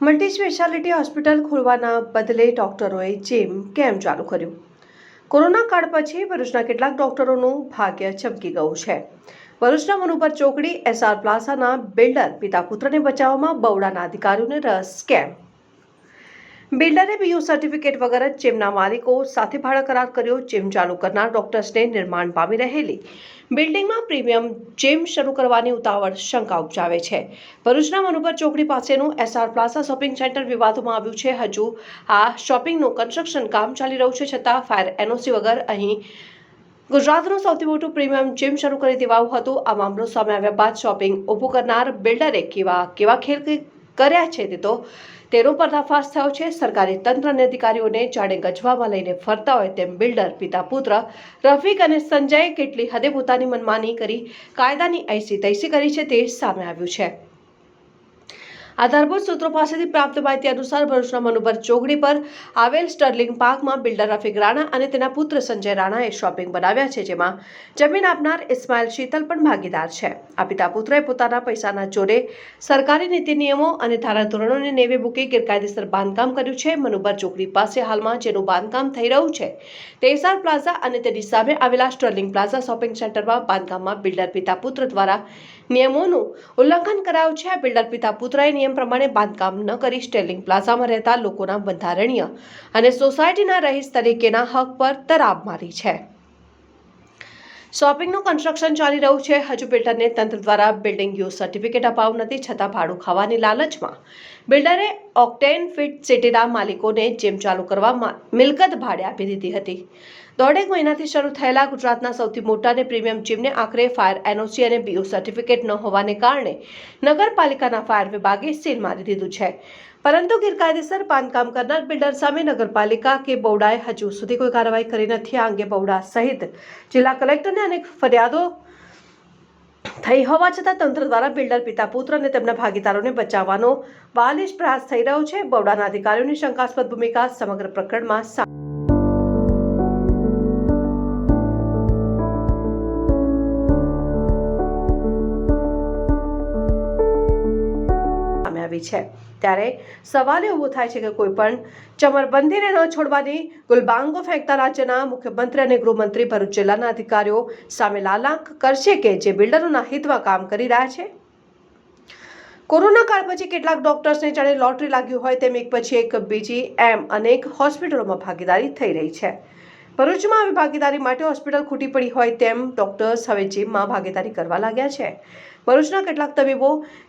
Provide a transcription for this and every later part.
Multi speciality hospital ખોલવાના બદલે ડોક્ટરોએ જેમ કેમ ચાલુ કર્યું? કોરોના કાળ પછી ભરૂચના કેટલાક ડોક્ટરોનું ભાગ્ય ચમકી ગયું છે. ભરૂચના મનુપર ચોકડી એસઆર પ્લાઝાના બિલ્ડર, પિતા પુત્રને બચાવવામાં બવડાના અધિકારીઓને રસ કેમ? બિલ્ડરે બીયુ સર્ટિફિકેટ વગર જ ચેમના માલિકો સાથે ભાડા કરાર કર્યો ચેમ ચાલુ કરનાર ડોક્ટર્સને નિર્માણ પામી રહેલી. બિલ્ડિંગમાં પ્રીમિયમ ચેમ શરૂ કરવાની ઉતાવળ શંકા ઉપજાવે છે. ભરૂચના મનુપર ચોકડી પાસેનું એસઆર પ્લાઝા શોપિંગ સેન્ટર વિવાદોમાં આવ્યું છે. હજુ આ શોપિંગનું કન્સ્ટ્રક્શન કામ ચાલી રહ્યું છે, છતાં ફાયર એનઓસી વગર અહીં ગુજરાતનું સૌથી મોટું પ્રીમિયમ જીમ શરૂ કરી દેવાયું હતું. આ મામલો સામે આવ્યા બાદ શોપિંગ ઊભું કરનાર બિલ્ડરે કેવા કેવા ખેલ કર્યા છે તે તો તેનો પર્દાફાશ થયો છે. સરકારી તંત્ર અને અધિકારીઓને જાણે ગજવામાં લઈને ફરતા હોય તેમ બિલ્ડર, પિતા, પુત્ર, રફીક અને સંજયે કેટલી હદે પોતાની મનમાની કરી કાયદાની ઐસી તૈસી કરી છે તે સામે આવ્યું છે. આધારભૂત સૂત્રો પાસેથી પ્રાપ્ત માહિતી અનુસાર ભરૂચના મનુભર ચોકડી પર આવેલ સ્ટર્લિંગ પાર્કમાં બિલ્ડર રફીક રાણા અને તેના પુત્ર સંજય રાણાએ શોપિંગ બનાવ્યા છે, જેમાં જમીન આપનાર ઇસ્માઇલ શીતલ પણ ભાગીદાર છે. આ પિતા પુત્રએ પોતાના પૈસાના જોરે સરકારી નીતિ નિયમો અને ધારાધોરણોને નેવે મૂકી ગેરકાયદેસર બાંધકામ કર્યું છે. મનુબર ચોકડી પાસે હાલમાં જેનું બાંધકામ થઈ રહ્યું છે તે એસઆર પ્લાઝા અને તેની સામે આવેલા સ્ટર્લિંગ પ્લાઝા શોપિંગ સેન્ટરમાં બાંધકામમાં બિલ્ડર પિતા પુત્ર દ્વારા નિયમોનું ઉલ્લંઘન કરાયું છે. બિલ્ડર પિતા પુત્રએ નિયમ પ્રમાણે બાંધકામ ન કરી સ્ટેલિંગ પ્લાઝામાં રહેતા લોકોના બંધારણીય અને સોસાયટીના રહીશ તરીકેના હક પર તરાબ મારી છે. શોપિંગનું કન્સ્ટ્રક્શન ચાલી રહ્યું છે. હજુ બિલ્ડરને તંત્ર દ્વારા બિલ્ડિંગ યુઝ સર્ટિફિકેટ અપાવું નથી, છતાં ભાડું ખાવાની લાલચમાં. બિલ્ડરે ઓક્ટેન ફિટ સિટીના માલિકોને જીમ ચાલુ કરવામાં મિલકત ભાડે આપી દીધી હતી. દોઢેક મહિનાથી શરૂ થયેલા ગુજરાતના સૌથી મોટા અને પ્રીમિયમ જીમને આખરે ફાયર એનઓસી અને બીયુ સર્ટિફિકેટ ન હોવાને કારણે નગરપાલિકાના ફાયર વિભાગે સીલ મારી દીધું છે. પરંતુ ગેરકાયદેસર બાંધકામ કરનાર બિલ્ડર સામે નગરપાલિકા કે બૌડાએ હજુ સુધી કોઈ કાર્યવાહી કરી નથી આ અંગે બૌડા સહિત જિલ્લા કલેક્ટરને અનેક ફરિયાદો થઈ હોવા છતાં તંત્ર દ્વારા બિલ્ડર પિતા પુત્ર અને તેમના ભાગીદારોને બચાવવાનો બાલિશ પ્રયાસ થઈ રહ્યો છે. બૌડાના અધિકારીઓની શંકાસ્પદ ભૂમિકા સમગ્ર પ્રકરણમાં આવી છે. ત્યારે સવાલ એ થાય છે કે કોઈ પણ ચમરબંધીને ન છોડવાની, ગુલબાંગો ફેંકતા રાજ્યના મુખ્યમંત્રી અને ગૃહમંત્રી ભરૂચ જિલ્લાના અધિકારીઓ સામે લાલાંક કરશે કે જે બિલ્ડરોના હિતમાં કામ કરી રહ્યા છે. કોરોના કાળ પછી કેટલાક ડોક્ટર્સને જાણે લોટરી લાગ્યું હોય તેમ એક પછી એક બીજી એમ અનેક હોસ્પિટલોમાં ભાગીદારી થઈ રહી છે. ભરૂચમાં આવી ભાગીદારી માટે હોસ્પિટલ ખૂટી પડી હોય તેમ ડોક્ટર્સ હવે જીમમાં ભાગીદારી કરવા લાગ્યા છે. ભરૂચના કેટલાક તબીબો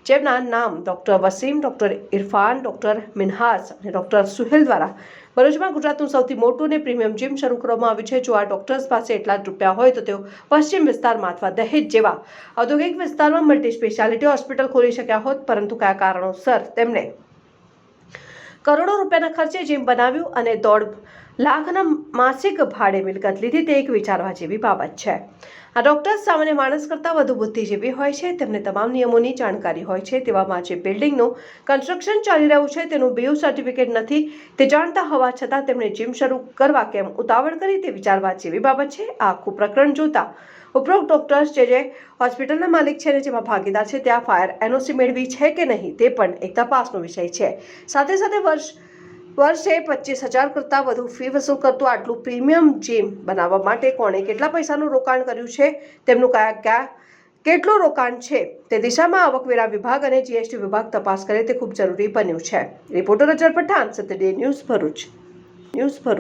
જેમના નામ doctor Wasim, doctor Irfan, doctor Minhas અને ડોક્ટર સુહેલ દ્વારા ભરૂચમાં ગુજરાતનું સૌથી મોટું અને પ્રીમિયમ જીમ શરૂ કરવામાં આવ્યું છે. જો આ ડોક્ટર્સ પાસે એટલા જ રૂપિયા હોય તો તેઓ પશ્ચિમ વિસ્તારમાં અથવા દહેજ જેવા ઔદ્યોગિક વિસ્તારમાં મલ્ટી સ્પેશિયાલિટી હોસ્પિટલ ખોલી શક્યા હોત, પરંતુ કયા કારણોસર તેમણે કરોડો રૂપિયાના ખર્ચે જીમ બનાવ્યું અને દોઢ લાખના માસિક ભાડે મિલકત લીધી તે એક વિચારવા જેવી બાબત છે. આ ડોક્ટર્સ સામાન્ય માણસ કરતાં વધુ બુદ્ધિજીવી હોય છે. તેમને તમામ નિયમોની જાણકારી હોય છે. તેવામાં જે બિલ્ડિંગનું કન્સ્ટ્રક્શન ચાલી રહ્યું છે તેનું બીયુ સર્ટિફિકેટ નથી તે જાણતા હોવા છતાં તેમણે જીમ શરૂ કરવા કેમ ઉતાવળ કરી તે વિચારવા જેવી બાબત છે. આ આખું પ્રકરણ જોતા ઉપરોક્ત ડોક્ટર્સ જે જે હોસ્પિટલના માલિક છે અને જેમાં ભાગીદાર છે, ત્યાં ફાયર એનઓસી મેળવી છે કે નહીં તે પણ એક તપાસનો વિષય છે. સાથે સાથે વર્ષ વર્ષે પચીસ હજાર કરતાં વધુ ફી વસૂલ કરતું આટલું પ્રીમિયમ જીમ બનાવવા માટે કોણે કેટલા પૈસાનું રોકાણ કર્યું છે? તેમનું કયા કયા કેટલું રોકાણ છે? તે દિશામાં આવકવેરા વિભાગ અને જીએસટી વિભાગ તપાસ કરે તે ખૂબ જરૂરી બન્યું છે. Reporter Ajar Pathan Satyaday news Bharuch. News Bharuch.